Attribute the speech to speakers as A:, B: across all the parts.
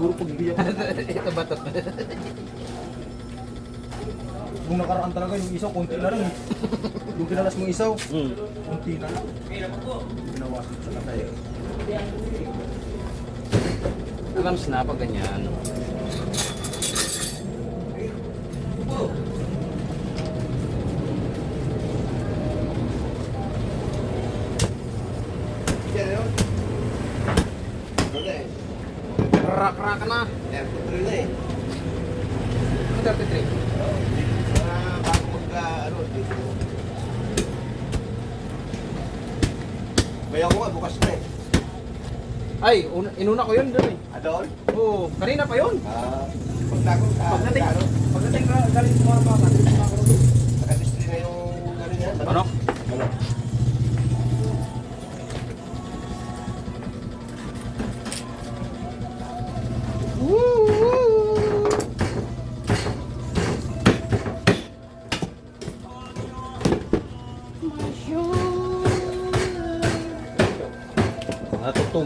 A: Siguro pagbibigyan ko.
B: Ito ba ito?
A: Kung nakaraan talaga yung isaw, konti na lang eh. Yung kinalas mong isaw,
B: Hmm.
A: konti na lang. Binawasan sa katay.
B: Alam na pag ganyan. Rak-rak na. 33.
C: Kaya ko nga, bukas na eh.
B: Ay, una, inuna ko yun doon eh.
C: Adol?
B: Oo, kanina pa yun.
C: Ah, pagtago ka.
A: Pagdating, pagdating ka, galing baka, dito sa mga
C: Nakadistri na yung ano niya.
B: Manok?
C: Manok.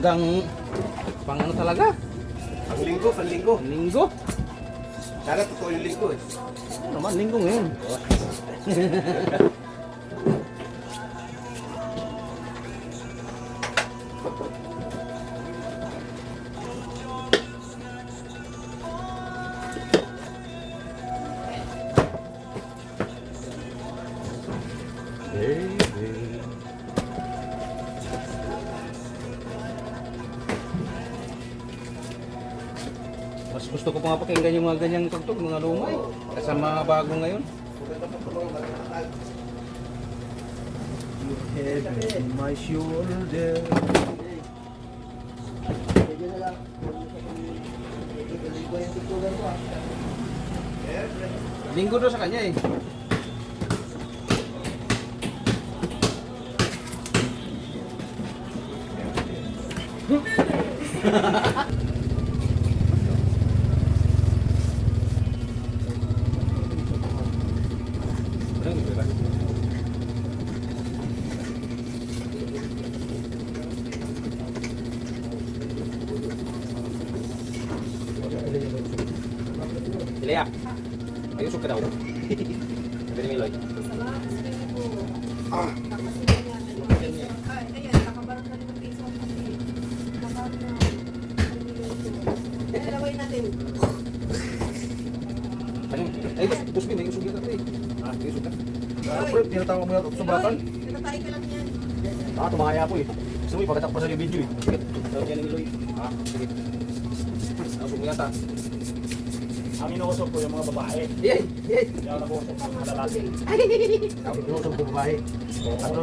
B: Natutugang pang ano talaga?
C: Ang linggo, panlinggo.
B: Linggo.
C: Sana totoo yung linggo eh.
B: Ano naman, linggo ngayon. Mas gusto ko pa nga pakinggan yung mga ganyang tugtog, mga lumay. Kasi mga bago ngayon.
A: Your head in my shoulder.
B: Linggo daw sa kanya eh. Ilya. Ay, bus bin, ayusok ka eh. Ah, ayusok ka.
A: Ano pre, tinatawag mo yung sumbatan? Ah, tumahaya po eh. Gusto mo ipagatak pa sa video eh.
B: Sige, tawag yan ni Miloy. Ah, sige. Ayusok mo yata.
A: Ang inuusok ko yung mga babae.
B: Yay! Yay!
A: Yung nag-uusok ko mga lalaki. Ang inuusok ko babae. Ano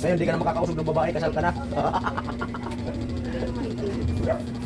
A: Ngayon, hindi ka na makakausap ng babae, kasal ka na.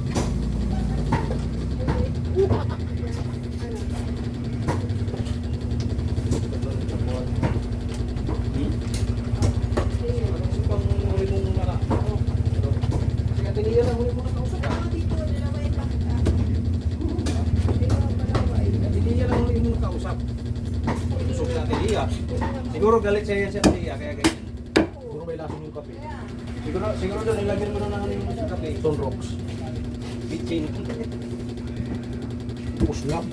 B: Siguro galit siya yan siya Tia, kaya ganyan.
A: Puro may lasong yung kape.
B: Siguro, siguro doon ilagyan mo na lang yung sa kape.
A: Stone Rocks.
B: Bitchin.
A: Puslap.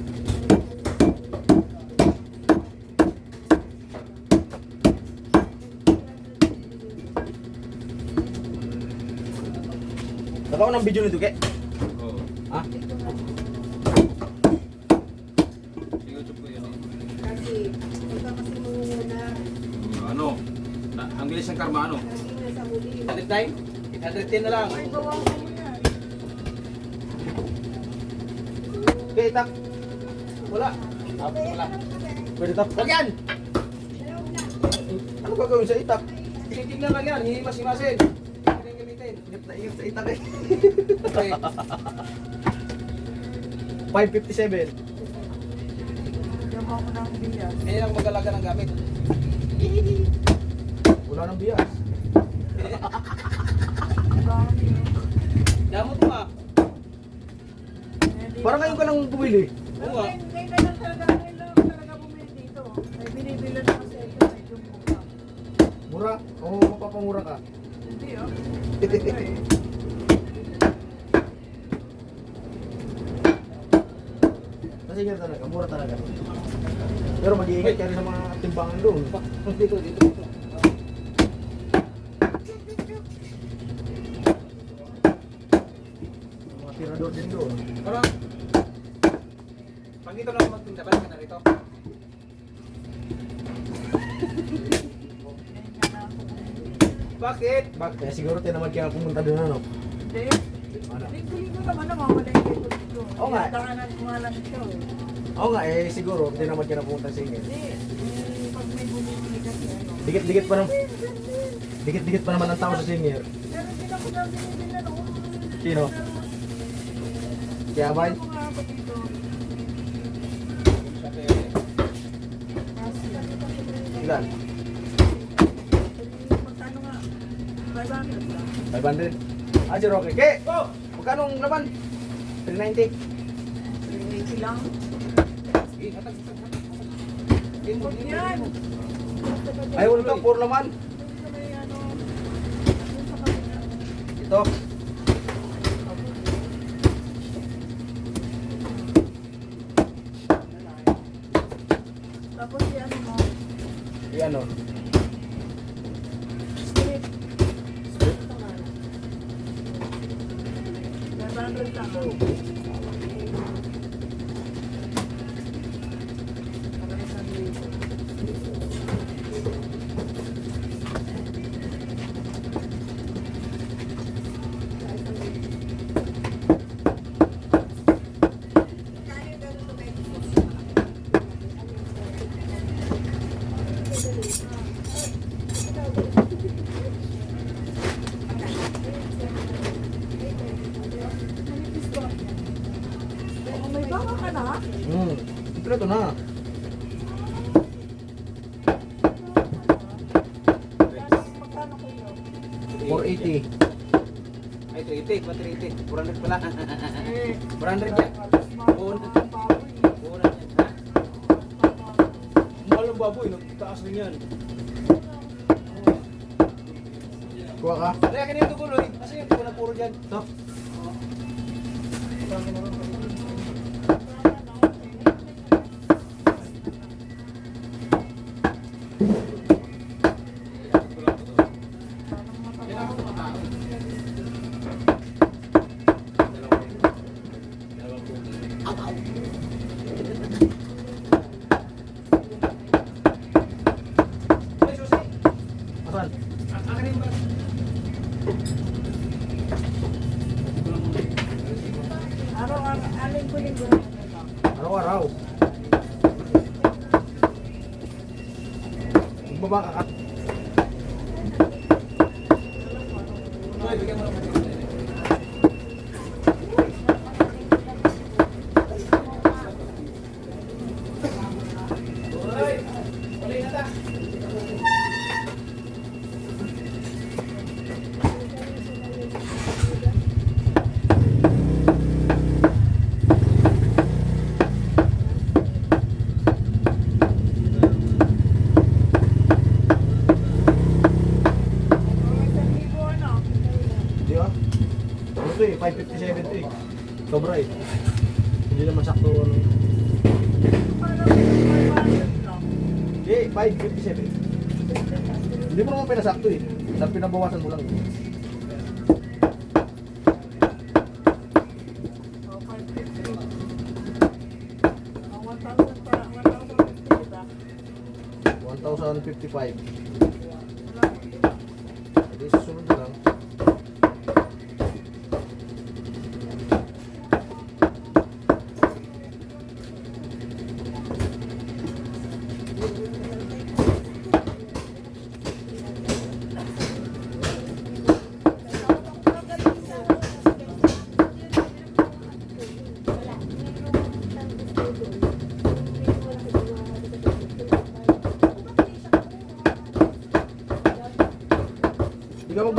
A: Nakaw ng video nito, ke?
B: Ang bilis ng karma ano?
D: lagi na sa huli.
B: 109? 810 na lang. Okay, itak. Wala. Ah, wala.
A: Pwede tap.
B: Huwag yan! Ano gagawin sa itak? Titignan lang yan, hihimas-himasin. Hindi yung gamitin.
A: Ingat na ingat sa itak eh.
B: Okay.
A: 557.
D: Gawa ko ng biya.
B: Yan ang magalaga ng gamit.
A: Wala nang bias.
D: Damot mo ah.
A: Parang ngayon ka lang bumili.
B: Oo ah.
D: Ngayon lang talaga, ngayon lang talaga bumili dito. May binibila na kasi ito, medyo mura.
A: Mura? Oo, oh, mapapamura ka.
D: Hindi oh.
A: Kasi ganyan talaga, mura talaga. Pero mag-iingat ka rin sa mga timbangan doon.
B: Dito, dito, dito.
A: Doon.
B: Parang, pag dito na ako magtinda, balik ka na rito. Bakit?
A: Bak, kaya siguro tinamad ka pumunta doon ano.
D: Hindi.
A: Ano?
D: Linggo-linggo naman naman, wala yung dito dito.
A: Oo nga.
D: Daanan ko nga lang ito eh.
A: Oo nga, eh siguro tinamad ka na pumunta sa ingin.
D: Hindi. Eh, pag may bumibili kasi ano.
A: Dikit-dikit pa naman. Dikit-dikit pa naman ang tao sa senior.
D: Pero hindi ako na binibili na.
A: Sino? Kaya
D: Kasi,
A: Ilan?
D: magkano nga? 500 lang.
A: 500? Ah, si Rocky. Ke! Magkano ang laman? 390.
D: 380 lang. Huwag yan.
A: Ay, wala to, puro laman. Ito.
D: Tapos yan mo,
A: Yan o.
D: strip. Strip Oh, na?
A: Hmm. Kompleto na.
D: Kayo?
A: 480.
B: Ay, 380, ba 380? 400 pala.
D: Eh,
B: 400 yan.
D: Oo.
B: Mura yan, ha? Mahal ang baboy, nagtaas din yan.
A: Kuha ka.
B: Kaya kanina ito gulo eh. Kasi yung puro dyan.
A: Ito.
B: Ay,
A: Magbaba ka 557 to eh. Sobra eh. Hindi naman sakto ano.
D: Parang 500 lang.
A: Eh, 557. Hindi mo naman pinasakto eh. Dahil pinabawasan mo lang.
D: Oh, 550. Oh, 1,000 pa,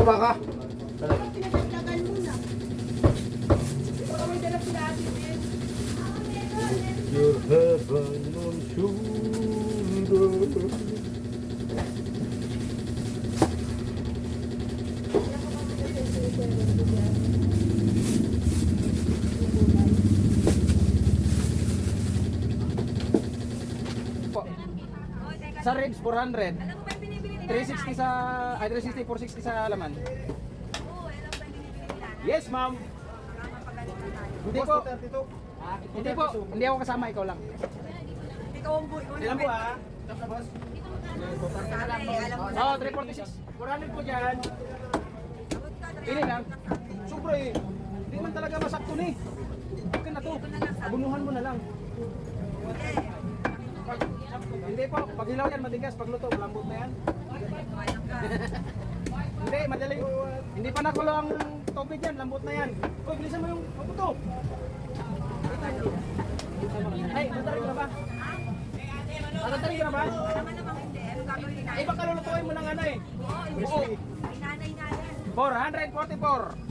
A: Baba ka.
D: Pinagdagdagan mo
B: na. Sa ribs 400. 360 sa, ay 360, 460 sa laman.
E: Oo, yung binibili nila?
B: Yes, ma'am. Hindi po. Hindi po.
A: 32.
B: Hindi ako kasama, ikaw lang.
E: Ikaw ang buhay.
A: Ilan po ah? Tapos na boss?
B: Oh, 346. 400 po dyan. Pili lang. Sobra eh. Hindi man talaga masakto ni. Okay na to. Abunuhan mo na lang. Pag, hindi po. Pag hilaw yan, matigas. Pag luto, malambot na yan. Hindi, madali. Hindi pa nakulo ang tubig yan. Lambot na yan. Uy, bilisan mo yung paputo. Ay, natari ka na ba? Natari ka na ba?
E: Nanay?
B: baka lulutuin mo ng ano eh.
E: Oo, nanay na yan.
B: 444.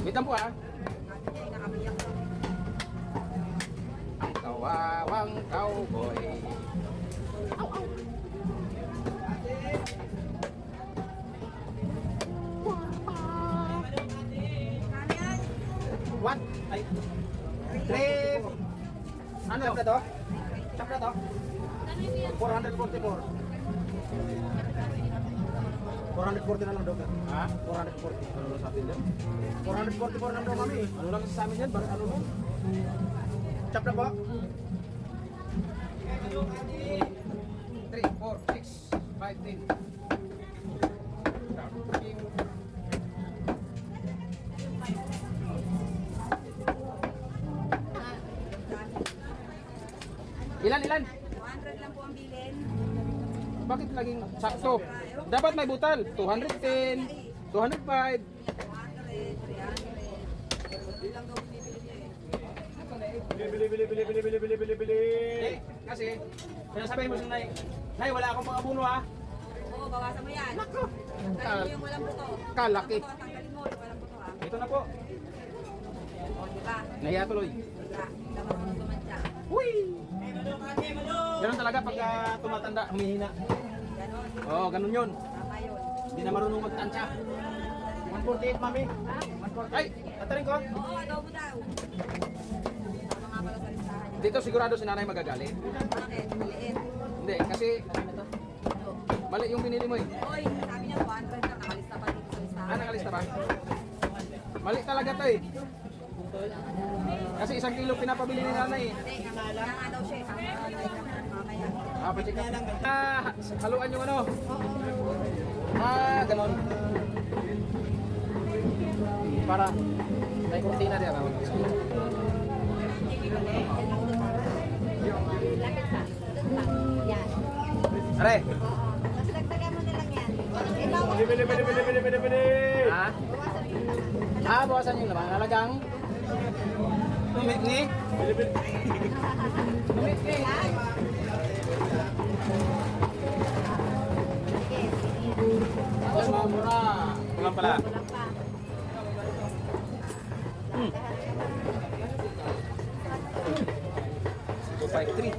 B: Bitan po ah. Ang kawawang cowboy. Three. Ano? Na to? Chop na to? 444.
A: 440 na lang daw ka.
B: Ha?
A: 440.
B: Ano lang sa atin dyan?
A: 444 lang daw kami.
B: Ano lang sa amin yan? Bakit ano lang?
A: Chop na po?
B: 3, 4, 6, 5, 10. Ilan, ilan?
E: 200 lang po ang bilin.
B: Bakit laging sakto? Dapat may butal. 210, 205.
E: 200, 300. Yun lang daw binibili niya eh.
A: Bili, bili, bili, bili, bili, bili, bili, bili.
B: Eh, kasi, sinasabi mo sa Nay, Nay, wala akong pang-abuno ha.
E: Oo, bawasan mo yan.
B: Nako.
E: Mo yung walang buto.
B: Kalaki.
E: Walang buto, Tanggalin mo yung walang buto ha.
B: Ito na po.
E: O, di ba?
B: Nahiya tuloy.
E: Diba? Dapat mo tumantya.
B: Uy! Ganun talaga pag ah, tumatanda, humihina.
E: Ganon.
B: Oo, oh, ganun yun.
E: Tama yun.
B: Hindi na marunong magtansya.
A: 148, mami. 148.
B: Ay, tatarin ko.
E: Oo, adobo daw.
B: Dito sigurado si nanay magagalit.
E: Bakit? Maliit.
B: Hindi, kasi mali yung binili mo eh.
E: Oy, sabi niya 200 na nakalista pa dito sa listahan.
B: Ah, nakalista ba? Mali talaga to eh. Kasi isang kilo pinapabili ni nanay eh.
E: Hindi, nga daw siya. eh. Sabi nga daw, mamaya.
B: Ah, pacheck na. Ah, haluan yung ano. Ah, ganon. Para may kurtina
F: pa. Yan.
B: Are.
F: Tapos dagdagan mo na lang yan.
A: Bili, bili, bili, bili, bili, bili, bili.
B: ha? Ah, bawasan yung laman. Halagang Tumit ni?
A: Bili, bili.
B: Tumit ni. Kulang pala. Hmm. 253.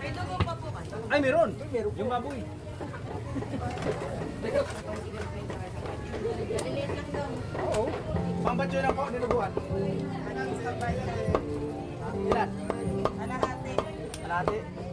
E: May dugo pa po ba?
B: Ay, meron. Yung baboy.
F: Maliliit lang daw.
B: Oo.
A: Pambatyo na po, nilubuhan.
B: Ilan?
E: Kalahati.
A: Kalate.